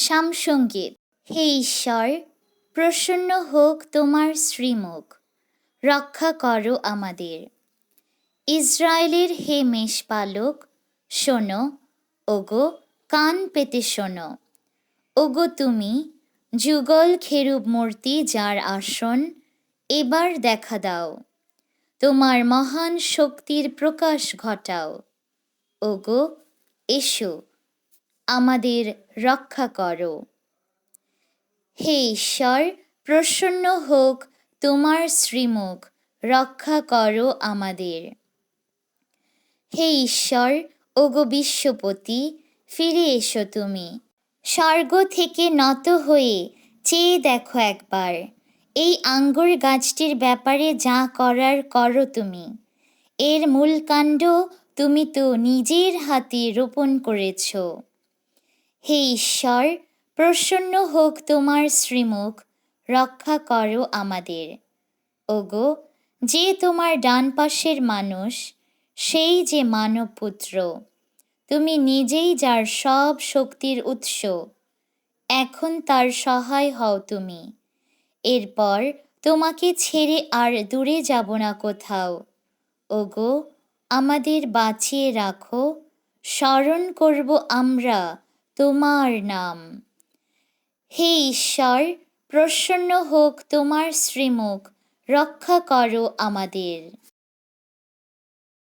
সামসঙ্গীত হে ঈশ্বর, প্রসন্ন হোক তোমার শ্রীমুখ, রক্ষা করো আমাদের। ইসরায়েলের হে মেষপালক, শোনো, ওগো, কান পেতে শোনো। ওগো তুমি, যুগল খেরুব মূর্তি যার আসন, এবার দেখা দাও। তোমার মহান শক্তির প্রকাশ ঘটাও। ওগো, এসো। আমাদের রক্ষা করো। হে ঈশ্বর, প্রসন্ন হোক তোমার শ্রীমুখ, রক্ষা করো আমাদের। হে ঈশ্বর, ওগো বিশ্বপতি, ফিরে এসো তুমি। স্বর্গ থেকে নত হয়ে চেয়ে দেখো একবার। এই আঙ্গুর গাছটির ব্যাপারে যা করার করো তুমি। এর মূল কাণ্ড তুমি তো নিজের হাতে রোপণ করেছ। হে ঈশ্বর, প্রসন্ন হোক তোমার শ্রীমুখ, রক্ষা করো আমাদের। ওগো, যে তোমার ডান পাশের মানুষ, সেই যে মানব পুত্র। তুমি নিজেই যার সব শক্তির উৎস। এখন তার সহায় হও তুমি। এরপর তোমাকে ছেড়ে আর দূরে যাব না কোথাও। ওগো, আমাদের বাঁচিয়ে রাখো। স্মরণ করব আমরা তোমার নাম। হে ঈশ্বর প্রসন্ন হোক তোমার শ্রীমুখ রক্ষা করো আমাদের।